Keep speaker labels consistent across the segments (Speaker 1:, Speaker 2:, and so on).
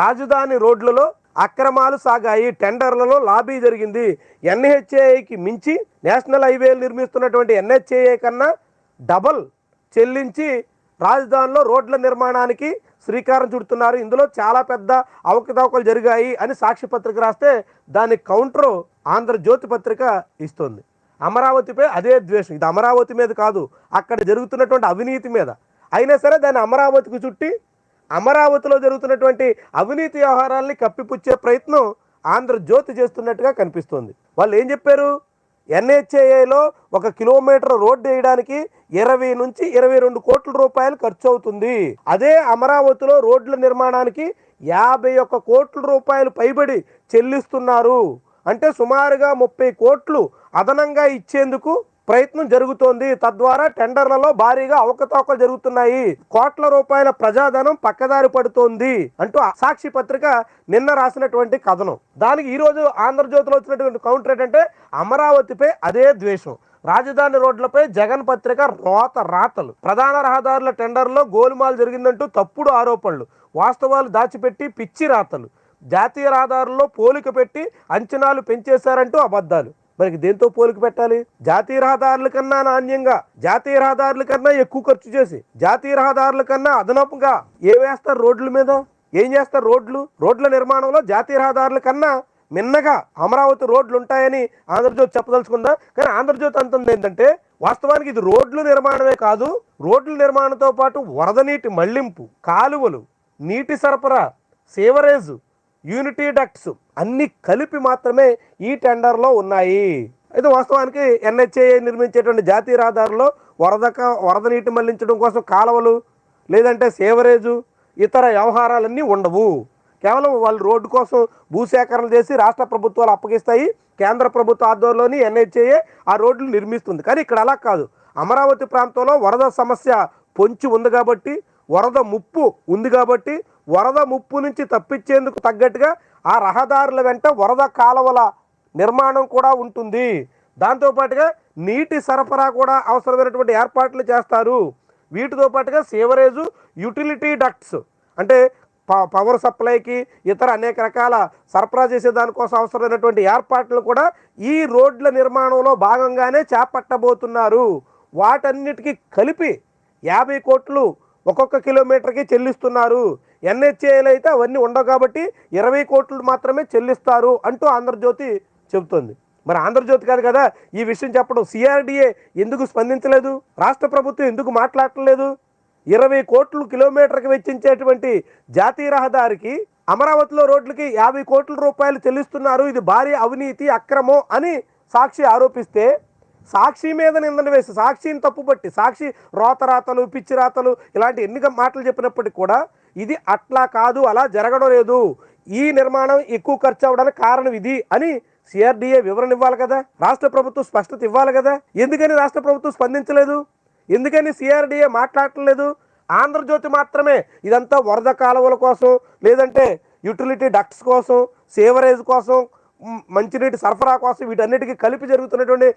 Speaker 1: రాజధాని రోడ్లలో అక్రమాలు సాగాయి. టెండర్లలో లాబీ జరిగింది. ఎన్హెచ్ఏఐకి మించి నేషనల్ హైవేలు నిర్మిస్తున్నటువంటి ఎన్హెచ్ఏఐ కన్నా డబల్ చెల్లించి రాజధానిలో రోడ్ల నిర్మాణానికి శ్రీకారం చుడుతున్నారు. ఇందులో చాలా పెద్ద అవకతవకలు జరిగాయి అని సాక్షి పత్రిక రాస్తే దాని కౌంటరు ఆంధ్రజ్యోతి పత్రిక ఇస్తుంది. అమరావతిపై అదే ద్వేషం. ఇది అమరావతి మీద కాదు అక్కడ జరుగుతున్నటువంటి అవినీతి మీద. అయినా సరే దాన్ని అమరావతికి చుట్టి అమరావతిలో జరుగుతున్నటువంటి అవినీతి వ్యవహారాల్ని కప్పిపుచ్చే ప్రయత్నం ఆంధ్రజ్యోతి చేస్తున్నట్టుగా కనిపిస్తోంది. వాళ్ళు ఏం చెప్పారు? ఎన్హెచ్ఏఏలో ఒక కిలోమీటర్ రోడ్డు వేయడానికి ఇరవై నుంచి ఇరవై రెండు కోట్ల రూపాయలు ఖర్చు అవుతుంది. అదే అమరావతిలో రోడ్ల నిర్మాణానికి యాభై ఒక్క కోట్ల రూపాయలు పైబడి చెల్లిస్తున్నారు. అంటే సుమారుగా ముప్పై కోట్లు అదనంగా ఇచ్చేందుకు ప్రయత్నం జరుగుతోంది. తద్వారా టెండర్లలో భారీగా అవకతవకలు జరుగుతున్నాయి. కోట్ల రూపాయల ప్రజాధనం పక్కదారి పడుతోంది అంటూ సాక్షి పత్రిక నిన్న రాసినటువంటి కథనం. దానికి ఈరోజు ఆంధ్రజ్యోతిలో వచ్చినటువంటి కౌంటర్ ఏంటంటే అమరావతిపై అదే ద్వేషం. రాజధాని రోడ్లపై జగన్ పత్రిక రోత రాతలు. ప్రధాన రహదారుల టెండర్లో గోలుమాలు జరిగిందంటూ తప్పుడు ఆరోపణలు. వాస్తవాలు దాచిపెట్టి పిచ్చి రాతలు. జాతీయ రహదారుల్లో పోలిక పెట్టి అంచనాలు పెంచేశారంటూ అబద్ధాలు. మనకి దేంతో పోలిక పెట్టాలి? జాతీయ రహదారుల కన్నా నాణ్యంగా జాతీయ రహదారుల కన్నా ఎక్కువ ఖర్చు చేసి జాతీయ రహదారుల కన్నా అదనపుగా ఏ వేస్తారు రోడ్ల మీద? ఏం చేస్తారు రోడ్లు? రోడ్ల నిర్మాణంలో జాతీయ రహదారుల కన్నా మిన్నగా అమరావతి రోడ్లు ఉంటాయని ఆంధ్రజ్యోతి చెప్పదలుచుకుందా? కానీ ఆంధ్రజ్యోతి అంటుంది ఏంటంటే వాస్తవానికి ఇది రోడ్లు నిర్మాణమే కాదు రోడ్ల నిర్మాణంతో పాటు వరద నీటి మళ్ళింపు కాలువలు నీటి సరఫరా సేవరేజ్ యూనిటీ డక్ట్స్ అన్ని కలిపి మాత్రమే ఈ టెండర్లో ఉన్నాయి. అయితే వాస్తవానికి ఎన్హెచ్ఏ నిర్మించేటువంటి జాతీయ రహదారుల్లో వరద వరద నీటి మళ్ళించడం కోసం కాలువలు లేదంటే సేవరేజు ఇతర వ్యవహారాలన్నీ ఉండవు. కేవలం వాళ్ళు రోడ్డు కోసం భూసేకరణ చేసి రాష్ట్ర ప్రభుత్వాలు అప్పగిస్తాయి. కేంద్ర ప్రభుత్వ ఆధ్వర్యంలోని ఎన్హెచ్ఏ ఆ రోడ్లు నిర్మిస్తుంది. కానీ ఇక్కడ అలా కాదు. అమరావతి ప్రాంతంలో వరద సమస్య పొంచి ఉంది కాబట్టి వరద ముప్పు ఉంది కాబట్టి వరద ముప్పు నుంచి తప్పించేందుకు తగ్గట్టుగా ఆ రహదారుల వెంట వరద కాలువల నిర్మాణం కూడా ఉంటుంది. దాంతోపాటుగా నీటి సరఫరా కూడా అవసరమైనటువంటి ఏర్పాట్లు చేస్తారు. వీటితో పాటుగా సీవరేజు యూటిలిటీ డక్ట్స్ అంటే ప- పవర్ సప్లైకి ఇతర అనేక రకాల సరఫరా చేసే దానికోసం అవసరమైనటువంటి ఏర్పాట్లు కూడా ఈ రోడ్ల నిర్మాణంలో భాగంగానే చేపట్టబోతున్నారు. వాటన్నిటికీ కలిపి యాభై కోట్లు ఒక్కొక్క కిలోమీటర్కి చెల్లిస్తున్నారు. ఎన్హెచ్ఏలు అయితే అవన్నీ ఉండవు కాబట్టి ఇరవై కోట్లు మాత్రమే చెల్లిస్తారు అంటూ ఆంధ్రజ్యోతి చెబుతోంది. మరి ఆంధ్రజ్యోతి కాదు కదా ఈ విషయం చెప్పడం సిఆర్డిఏ ఎందుకు స్పందించలేదు? రాష్ట్ర ప్రభుత్వం ఎందుకు మాట్లాడలేదు ఇరవై కోట్లు కిలోమీటర్కి వెచ్చించేటువంటి జాతీయ రహదారికి అమరావతిలో రోడ్లకి యాభై కోట్ల రూపాయలు చెల్లిస్తున్నారు ఇది భారీ అవినీతి అక్రమం అని సాక్షి ఆరోపిస్తే సాక్షి మీద నిందన వేసి సాక్షిని తప్పుపట్టి సాక్షి రోతరాతలు పిచ్చిరాతలు ఇలాంటి ఎన్ని మాటలు చెప్పినప్పటికీ కూడా ఇది అట్లా కాదు అలా జరగడం లేదు. ఈ నిర్మాణం ఎక్కువ ఖర్చు అవడానికి కారణం ఇది అని సిఆర్డీఏ వివరణ ఇవ్వాలి కదా? రాష్ట్ర ప్రభుత్వం స్పష్టత ఇవ్వాలి కదా? ఎందుకని రాష్ట్ర ప్రభుత్వం స్పందించలేదు? ఎందుకని సిఆర్డీఏ మాట్లాడట్లేదు? ఆంధ్రజ్యోతి మాత్రమే ఇదంతా వరద కాలువల కోసం లేదంటే యూటిలిటీ డక్ట్స్ కోసం సేవరేజ్ కోసం మంచినీటి సరఫరా కోసం వీటన్నిటికీ కలిపి జరుగుతున్నటువంటి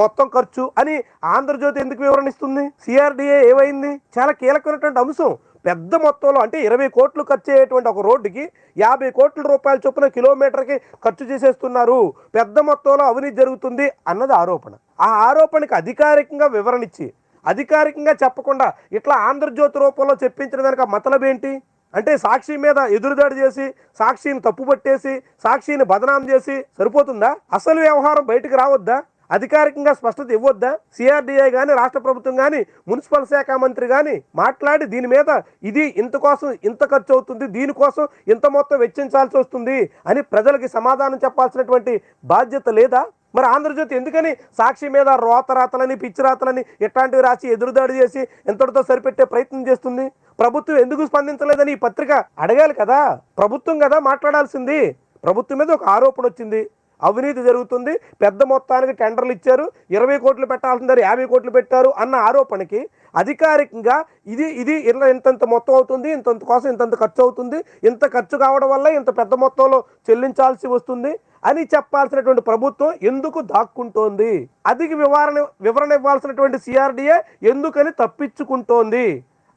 Speaker 1: మొత్తం ఖర్చు అని ఆంధ్రజ్యోతి ఎందుకు వివరణ ఇస్తుంది? సిఆర్డిఏ ఏమైంది? చాలా కీలకమైనటువంటి అంశం. పెద్ద మొత్తంలో అంటే ఇరవై కోట్లు ఖర్చు అయ్యేటువంటి ఒక రోడ్డుకి యాభై కోట్ల రూపాయల చొప్పున కిలోమీటర్కి ఖర్చు చేసేస్తున్నారు. పెద్ద మొత్తంలో అవినీతి జరుగుతుంది అన్నది ఆరోపణ. ఆ ఆరోపణకి అధికారికంగా వివరణ ఇచ్చి అధికారికంగా చెప్పకుండా ఇట్లా ఆంధ్రజ్యోతి రూపంలో చెప్పించిన దానికి మతలబ్ ఏంటి? అంటే సాక్షి మీద ఎదురుదాడి చేసి సాక్షిని తప్పుపట్టేసి సాక్షిని బదనాం చేసి సరిపోతుందా? అసలు వ్యవహారం బయటకు రావద్దా? అధికారికంగా స్పష్టత ఇవ్వొద్దా? సిఆర్డీఐ కానీ రాష్ట్ర ప్రభుత్వం కానీ మున్సిపల్ శాఖ మంత్రి కానీ మాట్లాడి దీని మీద ఇది ఇంత కోసం ఇంత ఖర్చు అవుతుంది దీనికోసం ఇంత మొత్తం వెచ్చించాల్సి వస్తుంది అని ప్రజలకి సమాధానం చెప్పాల్సినటువంటి బాధ్యత లేదా? మరి ఆంధ్రజ్యోతి ఎందుకని సాక్షి మీద రోతరాతలని పిచ్చిరాతలని ఇట్లాంటివి రాసి ఎదురుదాడి చేసి ఎంతటితో సరిపెట్టే ప్రయత్నం చేస్తుంది? ప్రభుత్వం ఎందుకు స్పందించలేదని ఈ పత్రిక అడగాలి కదా? ప్రభుత్వం కదా మాట్లాడాల్సింది. ప్రభుత్వం మీద ఒక ఆరోపణ వచ్చింది. అవినీతి జరుగుతుంది. పెద్ద మొత్తానికి టెండర్లు ఇచ్చారు. ఇరవై కోట్లు పెట్టాల్సిందారు యాభై కోట్లు పెట్టారు అన్న ఆరోపణకి అధికారికంగా ఇది ఇది ఇలా ఇంతంత మొత్తం అవుతుంది. ఇంతంత కోసం ఇంతంత ఖర్చు అవుతుంది. ఇంత ఖర్చు కావడం వల్ల ఇంత పెద్ద మొత్తంలో చెల్లించాల్సి వస్తుంది అని చెప్పాల్సినటువంటి ప్రభుత్వం ఎందుకు దాక్కుంటోంది? అది వివరణ వివరణ ఇవ్వాల్సినటువంటి సిఆర్డిఏ ఎందుకని తప్పించుకుంటోంది?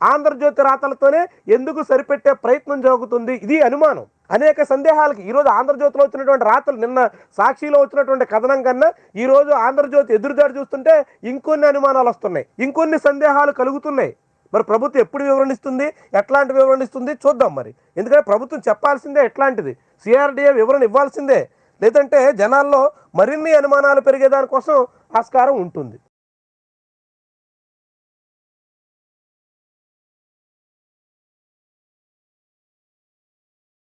Speaker 1: ఆంధ్రజ్యోతి రాతలతోనే ఎందుకు సరిపెట్టే ప్రయత్నం జరుగుతుంది? ఇది అనుమానం. అనేక సందేహాలకి ఈరోజు ఆంధ్రజ్యోతిలో వచ్చినటువంటి రాతలు నిన్న సాక్షిలో వచ్చినటువంటి కథనం కన్నా ఈరోజు ఆంధ్రజ్యోతి ఎదురుదారి చూస్తుంటే ఇంకొన్ని అనుమానాలు వస్తున్నాయి. ఇంకొన్ని సందేహాలు కలుగుతున్నాయి. మరి ప్రభుత్వం ఎప్పుడు వివరణిస్తుంది? ఎట్లాంటి వివరణ ఇస్తుంది? చూద్దాం మరి. ఎందుకంటే ప్రభుత్వం చెప్పాల్సిందే ఎట్లాంటిది. సిఆర్డీఏ వివరణ ఇవ్వాల్సిందే. లేదంటే జనాల్లో మరిన్ని అనుమానాలు పెరిగేదానికోసం ఆస్కారం ఉంటుంది.